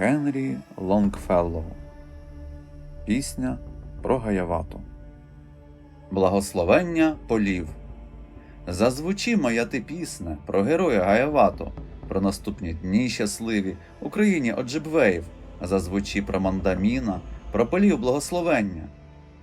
Генрі Лонгфеллоу Пісня про Гаявату Благословення полів Зазвучи моя ти пісня про героя Гаявату, про наступні дні щасливі Україні Оджибвеїв, зазвучи про мандаміна, про полів благословення.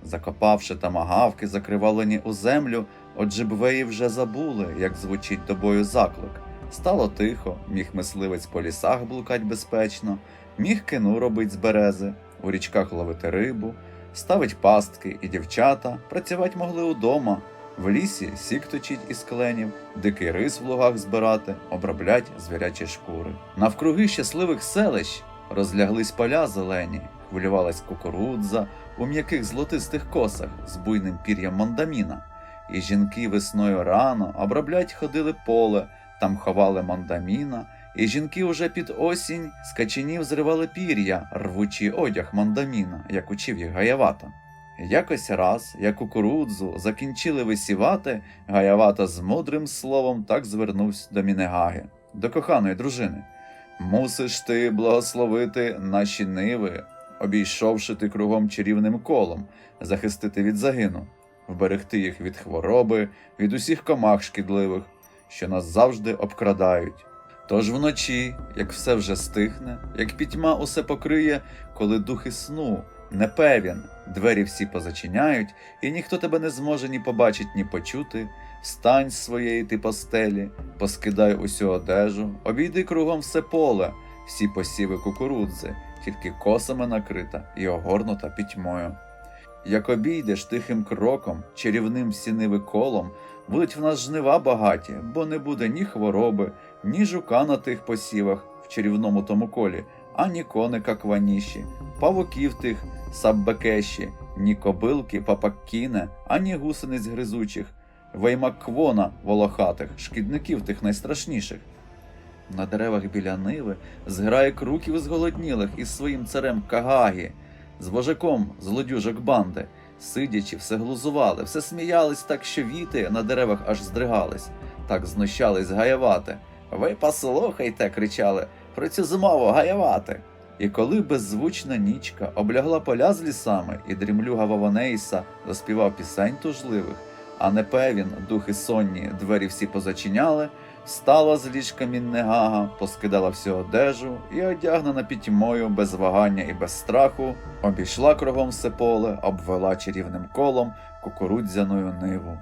Закопавши тамагавки, закривавлені у землю, Оджибвеї вже забули, як звучить до бою заклик. Стало тихо, міг мисливець по лісах блукать безпечно, міг кину робить з берези, у річках ловити рибу, ставить пастки і дівчата, працювать могли удома, в лісі сік точить із кленів, дикий рис в лугах збирати, оброблять звірячі шкури. Навкруги щасливих селищ розляглись поля зелені, хвилювалась кукурудза у м'яких золотистих косах з буйним пір'ям мандаміна. І жінки весною рано оброблять ходили поле, там ховали мандаміна, і жінки уже під осінь з каченів зривали пір'я, рвучи одяг мандаміна, як учив їх Гаявата. Якось раз, як кукурудзу закінчили висівати, Гаявата з мудрим словом так звернувся до Мінегаги, до коханої дружини. Мусиш ти благословити наші ниви, обійшовши ти кругом чарівним колом, захистити від загину, вберегти їх від хвороби, від усіх комах шкідливих, що нас завжди обкрадають. Тож вночі, як все вже стихне, як пітьма усе покриє, коли духи сну непевін, двері всі позачиняють, і ніхто тебе не зможе ні побачить, ні почути. Встань з своєї ти постелі, поскидай усю одежу, обійди кругом все поле, всі посіви кукурудзи, тільки косами накрита і огорнута пітьмою. Як обійдеш тихим кроком, чарівним сіниви колом, будуть в нас жнива багаті, бо не буде ні хвороби, ні жука на тих посівах в чарівному тому колі, ані коника кваніші, павуків тих саббекеші, ні кобилки папаккіне, ані гусениць гризучих, веймакквона волохатих, шкідників тих найстрашніших. На деревах біля ниви зграє круків зголоднілих із своїм царем Кагагі, з вожаком злодюжок банди, сидячи, все глузували, все сміялись так, що віти на деревах аж здригались, так знущались гаявати. Ви послухайте, кричали, про цю змову гаявати. І коли беззвучна нічка облягла поля з лісами, і дрімлюга Вавонейса заспівав пісень тужливих, а непевін, духи сонні, двері всі позачиняли, Встала з ліжка Міннегага, поскидала всю одежу і, одягнена пітьмою, без вагання і без страху, обійшла кругом все поле, обвела чарівним колом кукурудзяною ниву.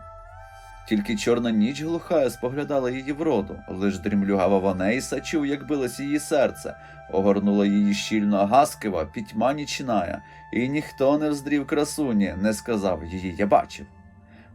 Тільки чорна ніч глухая споглядала її вроду, лиш дрімлюга Ваванейса чув, як билось її серце, огорнула її щільно гаскива, пітьма нічная, і ніхто не вздрів красуні, не сказав її я бачив.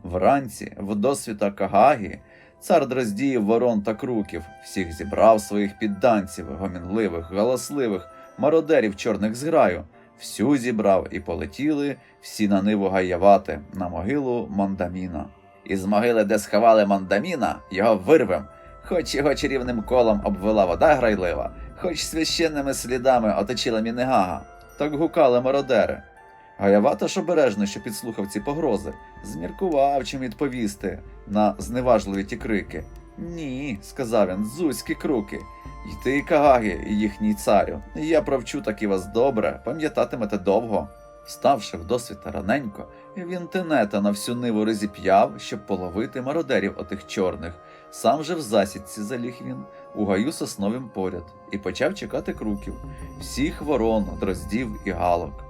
Вранці, в досвіта Кагагі, Цар дроздіїв ворон та круків, всіх зібрав своїх підданців, гомінливих, галасливих, мародерів чорних зграю, всю зібрав і полетіли всі на ниву гаявати, на могилу мандаміна. Із могили, де сховали мандаміна, його вирвем, хоч його чарівним колом обвела вода грайлива, хоч священними слідами оточила Мінегага. Так гукали мародери. Гаявата ж обережно, що підслухав ці погрози, зміркував чим відповісти на зневажливі ті крики. Ні, сказав він, зузькі круки. І ти, Кагагі, і їхній царю. Я провчу таки вас добре, пам'ятатимете довго. Ставши в досвіта раненько, він тенета на всю ниву розіп'яв, щоб половити мародерів отих чорних. Сам же в засідці заліг він, у гаю сосновим поряд, і почав чекати круків, всіх ворон, дроздів і галок.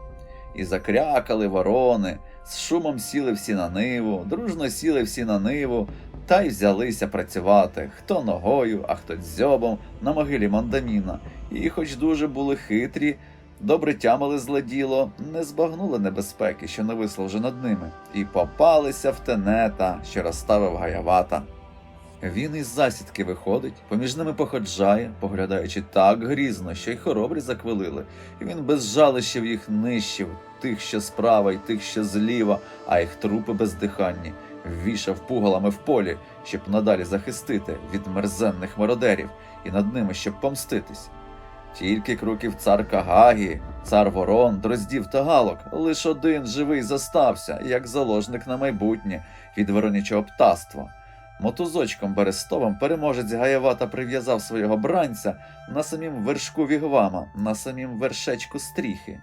І закрякали ворони, з шумом сіли всі на ниву, дружно сіли всі на ниву, та й взялися працювати, хто ногою, а хто дзьобом на могилі мандаміна. І, хоч дуже були хитрі, добре тямили зле діло, не збагнули небезпеки, що нависло вже над ними, і попалися в тенета, що розставив гаявата. Він із засідки виходить, поміж ними походжає, поглядаючи так грізно, що й хоробрі заквилили, і він без жалищів їх нищив, тих, що справа, й тих, що зліва, а їх трупи бездиханні, ввішав пугалами в полі, щоб надалі захистити від мерзенних мародерів і над ними щоб помститись. Тільки круків цар Кагагі, цар ворон, дроздів та галок, лиш один живий зостався, як заложник на майбутнє від воронячого птаства. Мотузочком берестовим переможець Гаєвата прив'язав свого бранця на самім вершку вігвама, на самім вершечку стріхи.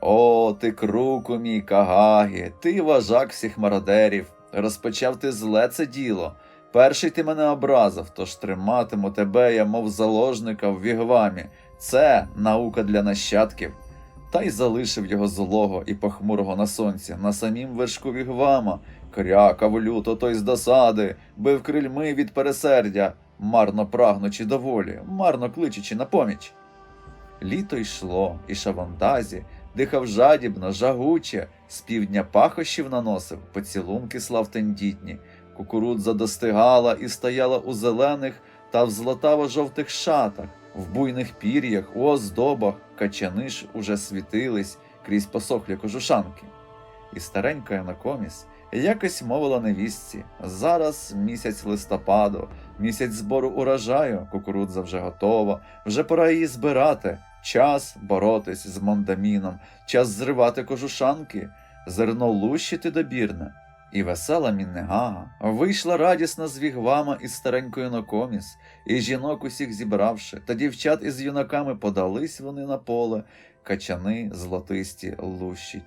О, ти круку мій Кагагі, ти вожак всіх мародерів. Розпочав ти зле це діло. Перший ти мене образив, тож триматиму тебе, я, мов заложника в вігвамі. Це наука для нащадків. Та й залишив його злого і похмурого на сонці, на самім вершку вігвама, крякав люто той з досади, бив крильми від пересердя, марно прагнучи доволі, марно кличучи на поміч. Літо йшло, і Шавандазі дихав жадібно, жагуче, з півдня пахощів наносив, поцілунки слав тендітні, кукурудза достигала і стояла у зелених та в золотаво-жовтих шатах, в буйних пір'ях, у оздобах, качани ж уже світились крізь посохлі кожушанки. І старенька Янакоміс якось мовила невістці зараз місяць листопаду, місяць збору урожаю, кукурудза вже готова, вже пора її збирати. Час боротись з мондаміном, час зривати кожушанки, зерно лущити добірне. І весела Міннегага вийшла радісна з вігвама із старенькою Нокоміс, і жінок усіх зібравши, та дівчат із юнаками подались вони на поле, качани злотисті лущить.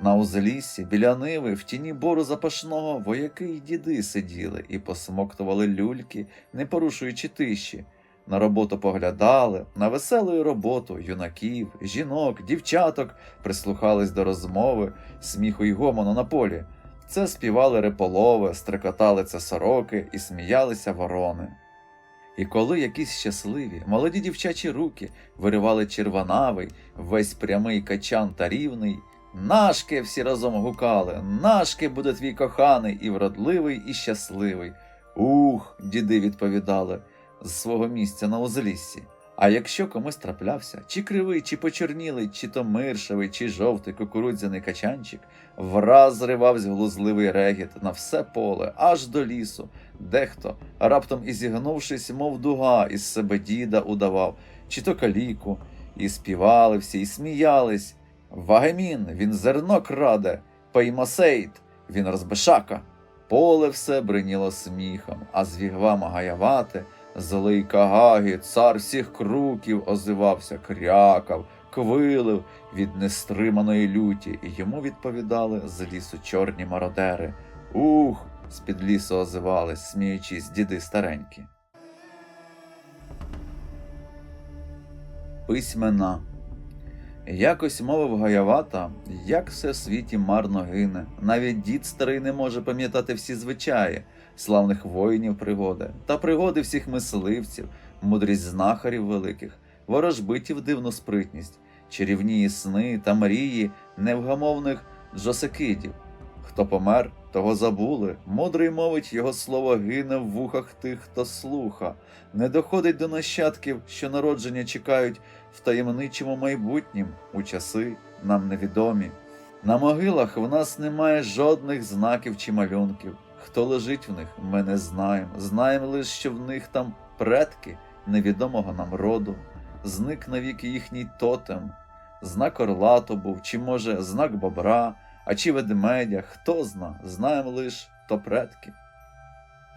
На узліссі, біля ниви, в тіні бору запашного вояки й діди сиділи і посмоктували люльки, не порушуючи тиші. На роботу поглядали, на веселу роботу юнаків, жінок, дівчаток прислухались до розмови, сміху й гомону на полі. Це співали реполови, стрекотали це сороки і сміялися ворони. І коли якісь щасливі, молоді дівчачі руки виривали червонавий, весь прямий качан та рівний, Нашки всі разом гукали, нашки буде твій коханий і вродливий, і щасливий. Ух, діди відповідали з свого місця на узліссі. А якщо комусь траплявся, чи кривий, чи почорнілий, чи то миршевий, чи жовтий кукурудзяний качанчик, враз зривався глузливий регіт на все поле, аж до лісу. Дехто, раптом і зігнувшись, мов дуга, із себе діда удавав, чи то каліку, і співали всі, і сміялись. Вагемін, він зерно краде, Пеймосейт, він розбешака. Поле все бриніло сміхом, а з вігвама гаявати, злий Кагагі, цар всіх круків озивався, крякав, квилив від нестриманої люті, і йому відповідали з лісу чорні мародери. Ух! з-під лісу озивались, сміючись, діди старенькі. Письмена Якось мовив Гаявата, як все в світі марно гине. Навіть дід старий не може пам'ятати всі звичаї, славних воїнів пригоди, та пригоди всіх мисливців, мудрість знахарів великих, ворожбитів дивну спритність, чарівні сни та мрії невгамовних джосекидів. Хто помер, того забули. Мудрий мовить, його слово гине в вухах тих, хто слуха, не доходить до нащадків, що народження чекають в таємничому майбутнім, у часи нам невідомі. На могилах в нас немає жодних знаків чи малюнків. Хто лежить в них, ми не знаємо. Знаємо лише, що в них там предки невідомого нам роду, зник навіки їхній тотем, знак орла то був, чи, може, знак бобра, а чи ведмедя, хто зна, знаємо лише то предки.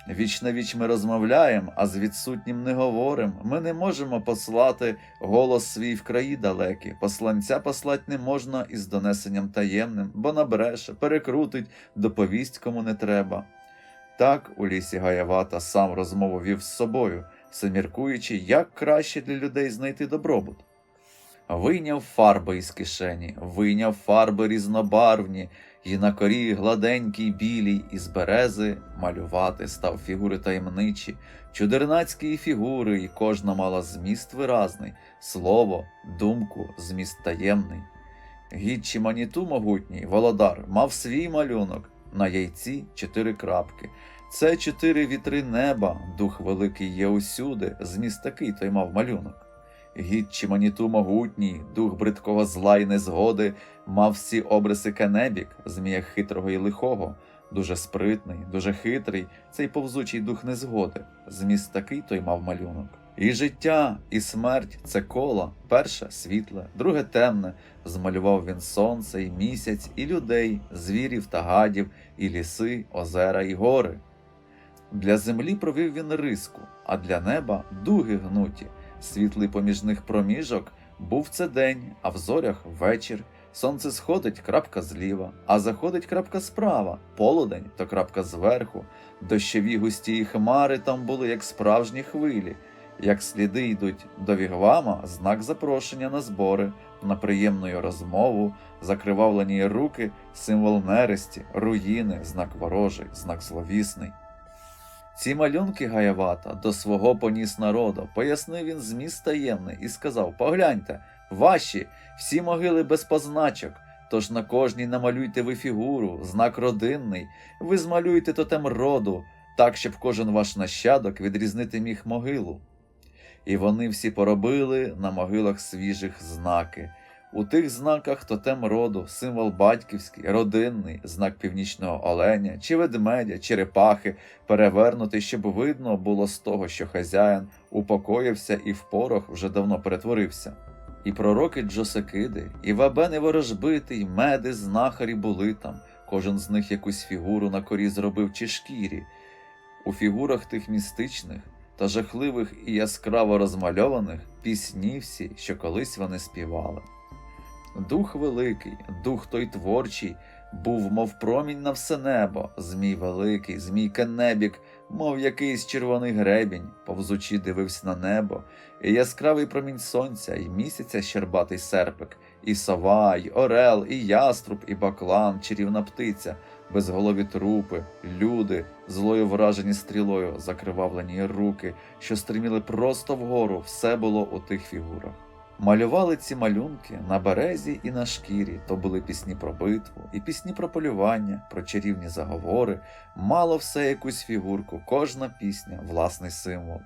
Віч на віч ми розмовляємо, а з відсутнім не говоримо. Ми не можемо послати голос свій в краї далекі. Посланця послать не можна із донесенням таємним, бо набреше, перекрутить, доповість кому не треба. Так у лісі Гаявата сам розмову вів з собою, все як краще для людей знайти добробут. Вийняв фарби із кишені, вийняв фарби різнобарвні, і на корі гладенькій білій із берези малювати став фігури таємничі, чудернацькі фігури, і кожна мала зміст виразний, слово, думку, зміст таємний. Гідчі маніту могутній, володар, мав свій малюнок, на яйці чотири крапки. Це чотири вітри неба, дух великий є усюди, зміст такий той мав малюнок. Гідчі маніту могутній, дух бридкого зла й незгоди, мав всі обриси Кенебік, змія хитрого й лихого, дуже спритний, дуже хитрий, цей повзучий дух незгоди, зміст такий той мав малюнок. І життя, і смерть це коло, перше світле, друге темне, змалював він сонце, і місяць, і людей, звірів та гадів, і ліси, озера, і гори. Для землі провів він риску, а для неба дуги гнуті. Світлий поміж них проміжок був це день, а в зорях вечір. Сонце сходить крапка зліва, а заходить крапка справа, полудень то крапка зверху. Дощові густі хмари там були, як справжні хвилі. Як сліди йдуть до вігвама, знак запрошення на збори, на приємну розмову, закривавлені руки, символ нересті, руїни, знак ворожий, знак зловісний. Ці малюнки Гаявата до свого поніс народу, пояснив він зміст таємний і сказав: Погляньте, ваші, всі могили без позначок, тож на кожній намалюйте ви фігуру, знак родинний, ви змалюйте тотем роду, так, щоб кожен ваш нащадок відрізнити міг могилу. І вони всі поробили на могилах свіжих знаки. У тих знаках тотем роду, символ батьківський, родинний, знак північного оленя, чи ведмедя, черепахи, перевернутий, щоб видно було з того, що хазяїн упокоївся і в порох вже давно перетворився. І пророки Джосекиди, і вабени ворожбити, й меди, знахарі були там, кожен з них якусь фігуру на корі зробив чи шкірі. У фігурах тих містичних та жахливих і яскраво розмальованих пісні всі, що колись вони співали. Дух великий, дух той творчий, був, мов промінь на все небо, змій великий, змій Кеннебік, мов якийсь червоний гребінь, повзучи дивився на небо, і яскравий промінь сонця, і місяця щербатий серпик, і сова, і орел, і яструб, і баклан, чарівна птиця, безголові трупи, люди, злою вражені стрілою, закривавлені руки, що стриміли просто вгору, все було у тих фігурах. Малювали ці малюнки на березі і на шкірі, то були пісні про битву, і пісні про полювання, про чарівні заговори, мало все якусь фігурку, кожна пісня власний символ.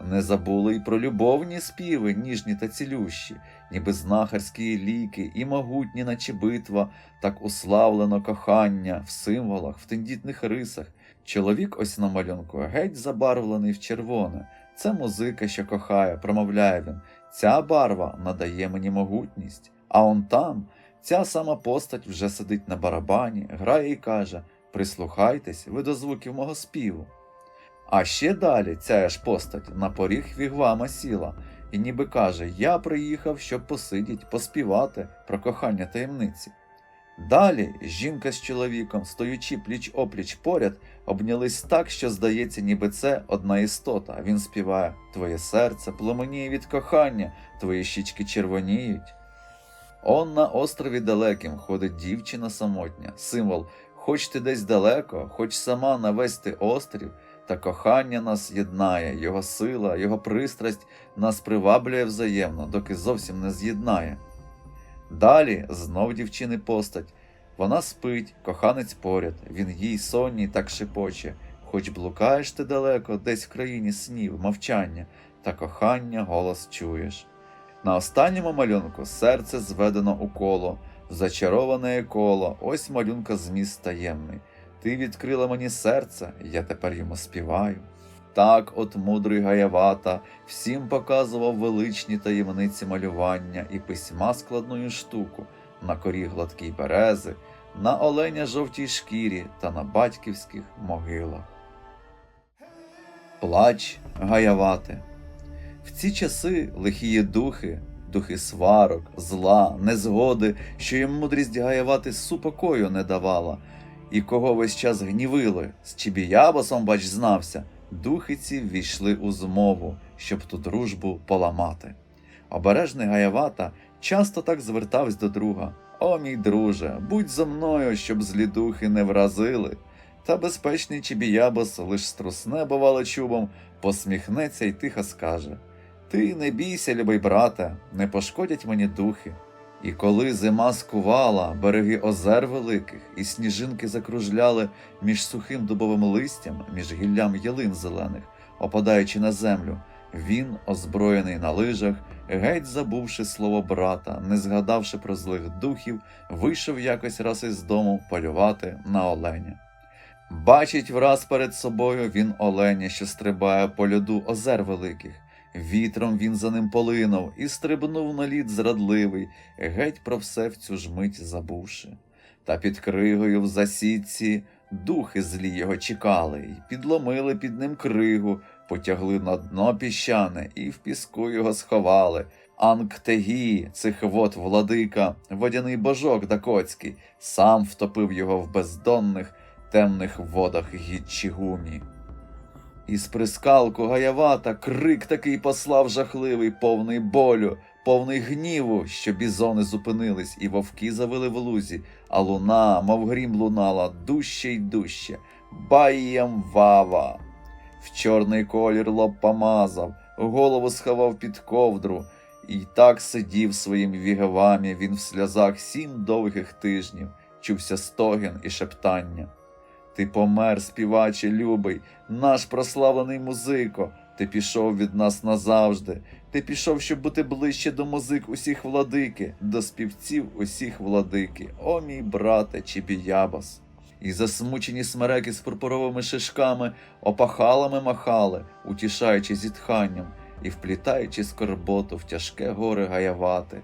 Не забули й про любовні співи, ніжні та цілющі, ніби знахарські ліки, і могутні, наче битва, так уславлено кохання в символах, в тендітних рисах. Чоловік ось на малюнку геть забарвлений в червоне. Це музика, що кохає, промовляє він. Ця барва надає мені могутність, а он там ця сама постать вже сидить на барабані, грає і каже: Прислухайтесь ви до звуків мого співу. А ще далі ця ж постать на поріг вігвама сіла, і ніби каже: Я приїхав, щоб посидіть, поспівати про кохання таємниці. Далі жінка з чоловіком, стоючи пліч опліч поряд, обнялись так, що здається, ніби це одна істота. Він співає Твоє серце пламеніє від кохання, твої щічки червоніють. Он на острові далеким ходить дівчина самотня, символ, хоч ти десь далеко, хоч сама на весь ти острів, та кохання нас єднає, його сила, його пристрасть нас приваблює взаємно, доки зовсім не з'єднає. Далі знов дівчини постать. Вона спить, коханець поряд, він їй сонній так шепоче, хоч блукаєш ти далеко, десь в країні снів, мовчання, та кохання голос чуєш. На останньому малюнку серце зведено у коло, зачароване коло, ось малюнка зміст таємний. Ти відкрила мені серце, я тепер йому співаю. Так от мудрий Гаявата всім показував величні таємниці малювання і письма складною штуку на корі гладкій берези, на оленя жовтій шкірі та на батьківських могилах. Плач Гаявати В ці часи лихії духи, духи сварок, зла, незгоди, що їм мудрість Гаявати супокою не давала, і кого весь час гнівили, з Чібіябосом, бач, знався, духи ці ввійшли у змову, щоб ту дружбу поламати. Обережний Гаявата часто так звертався до друга. О, мій друже, будь зо мною, щоб злі духи не вразили. Та безпечний Чібіябос лиш струсне, бувало чубом, посміхнеться й тихо скаже Ти не бійся, любий брате, не пошкодять мені духи. І коли зима скувала береги озер великих, і сніжинки закружляли між сухим дубовим листям, між гіллям ялин зелених, опадаючи на землю, він, озброєний на лижах, геть забувши слово брата, не згадавши про злих духів, вийшов якось раз із дому полювати на оленя. Бачить враз перед собою він оленя, що стрибає по льоду озер великих. Вітром він за ним полинув і стрибнув на лід зрадливий, геть про все в цю ж мить забувши. Та під кригою в засідці духи злі його чекали, й підломили під ним кригу, потягли на дно піщане і в піску його сховали. Анктегі, цих вод владика, водяний божок дакоцький, сам втопив його в бездонних темних водах гідчігумі. Із прискалку гаявата крик такий послав жахливий, повний болю, повний гніву, що бізони зупинились, і вовки завили в лузі, а луна, мов грім лунала, дужче й дужче. Баєм вава. В чорний колір лоб помазав, голову сховав під ковдру, і так сидів своїм вігавамі він в сльозах сім довгих тижнів, чувся стогін і шептання. Ти помер, співаче любий, наш прославлений музико. Ти пішов від нас назавжди. Ти пішов, щоб бути ближче до музик усіх владики, до співців усіх владики. О, мій брате Чібіябас. І засмучені смереки з пурпуровими шишками опахалами махали, утішаючи зітханням і вплітаючи скорботу в тяжке горе гаявати.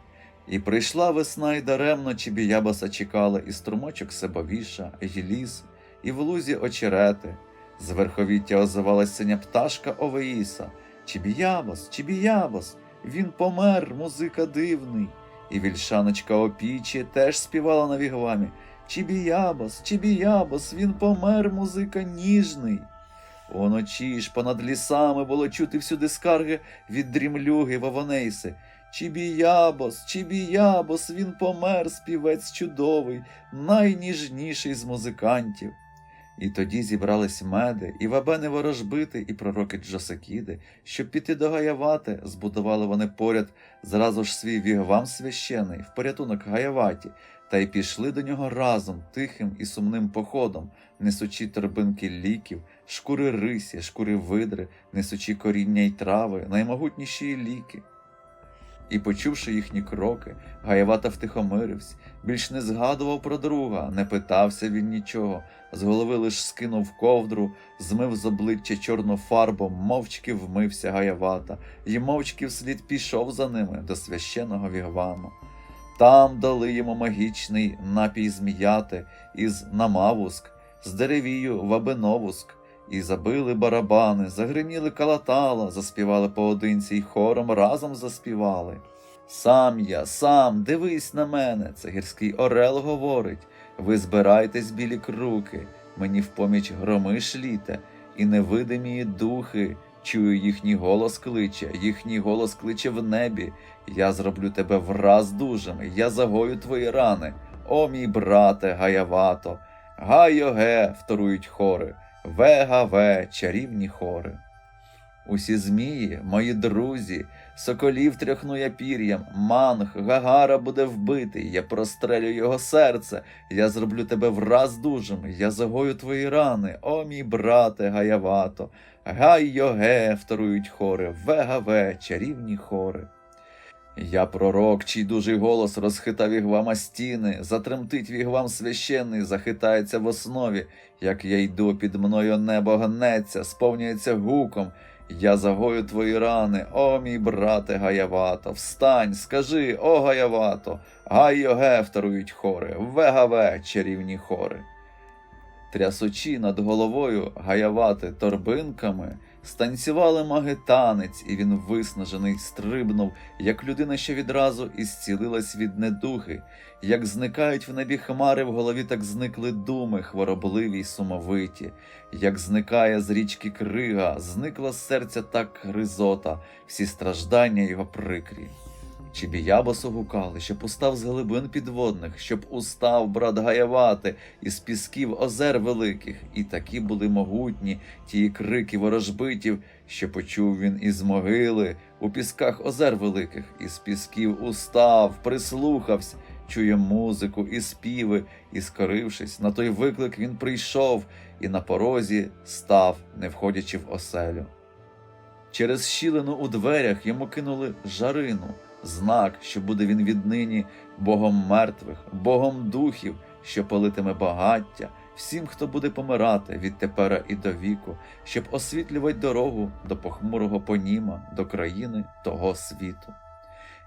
І прийшла весна, і даремно Чібіябаса чекали, і струмочок себовіша, і ліс, і в лузі очерети. З верховіття озивалась синя пташка Овеїса. Чібіябос, Чібіябос, він помер, музика дивний. І вільшаночка опічі теж співала на вігвамі. Чібіябос, Чібіябос, він помер, музика ніжний. Уночі ж понад лісами було чути всюди скарги від дрімлюги Вавонейси. Чібіябос, Чібіябос, він помер, співець чудовий, найніжніший з музикантів. І тоді зібрались меди, і вабени ворожбити, і пророки Джосикіди, щоб піти до Гаявати, збудували вони поряд зразу ж свій вігвам священий в порятунок Гаяваті, та й пішли до нього разом тихим і сумним походом, несучи торбинки ліків, шкури рисі, шкури видри, несучи коріння й трави, наймогутніші ліки. І, почувши їхні кроки, Гаявата втихомирився, більш не згадував про друга, не питався він нічого, з голови лиш скинув ковдру, змив з обличчя чорну фарбу, мовчки вмився Гаявата, і мовчки вслід пішов за ними до священого вігваму. Там дали йому магічний напій зміяти із намавуск, з деревію вабиновуск, і забили барабани, загриміли калатала, заспівали поодинці й хором разом заспівали. Сам я, сам, дивись на мене, це гірський орел говорить. Ви збирайтесь білі круки, мені в поміч громи шліте, і невидимі духи. Чую, їхній голос кличе, їхній голос кличе в небі. Я зроблю тебе враз дужим, я загою твої рани. О, мій брате, гаявато, гайоге, вторують хори, ве-га-ве, чарівні хори. Усі змії, мої друзі, соколів тряхну я пір'ям, манг, гагара буде вбитий, я прострелю його серце, я зроблю тебе враз дужим, я загою твої рани, о мій брате, гаявато, гай йоге, вторують хори, ве-га-ве, чарівні хори. Я пророк, чий дужий голос розхитав вігвама стіни, затремтить вігвам священний, захитається в основі, як я йду, під мною небо гнеться, сповнюється гуком. Я загою твої рани, о мій брате Гаявато, встань, скажи, о Гаявато, гай йоге, вторують хори, вегаве, чарівні хори. Трясучи над головою гаявати торбинками, станцювали маги танець, і він виснажений стрибнув, як людина, що відразу і зцілилась від недуги. Як зникають в небі хмари, в голові так зникли думи, хворобливі й сумовиті. Як зникає з річки крига, зникла з серця так гризота, всі страждання його прикрі. Чібіябосу гукали, щоб устав з глибин підводних, щоб устав брат Гаявати із пісків озер великих, і такі були могутні ті крики ворожбитів, що почув він із могили у пісках озер великих, із пісків устав, прислухався, чує музику і співи, і, скорившись, на той виклик він прийшов і на порозі став, не входячи в оселю. Через щілину у дверях йому кинули жарину, знак, що буде він віднині Богом мертвих, Богом духів, що палитиме багаття, всім, хто буде помирати відтепера і до віку, щоб освітлювати дорогу до похмурого поніма, до країни того світу.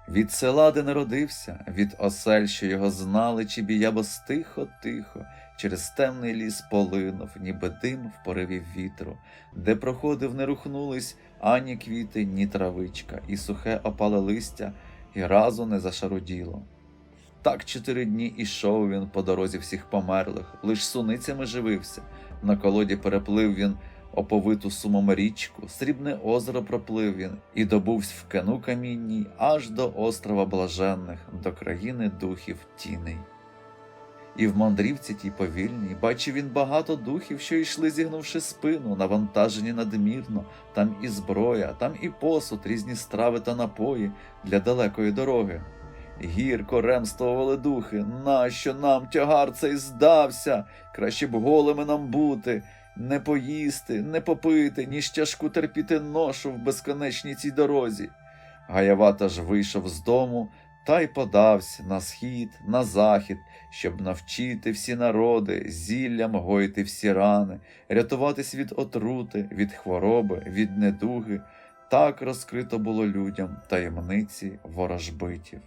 Від села, де народився, від осель, що його знали, Чібіябос тихо-тихо, через темний ліс полинув, ніби дим в пориві вітру, де проходив, не рухнулись ані квіти, ні травичка, і сухе опале листя, і разу не зашаруділо. Так чотири дні ішов він по дорозі всіх померлих, лиш суницями живився. На колоді переплив він оповиту сумом річку, срібне озеро проплив він і добувсь в кену камінній аж до острова блаженних, до країни духів тіней. І в мандрівці тій повільній бачив він багато духів, що йшли, зігнувши спину, навантажені надмірно, там і зброя, там і посуд, різні страви та напої для далекої дороги. Гірко ремствували духи, нащо нам тягар цей здався? Краще б голими нам бути, не поїсти, не попити, ніж тяжку терпіти ношу в безконечній цій дорозі. Гаявата ж вийшов з дому та й подався на схід, на захід, щоб навчити всі народи, зіллям гоїти всі рани, рятуватись від отрути, від хвороби, від недуги. Так розкрито було людям таємниці ворожбитів.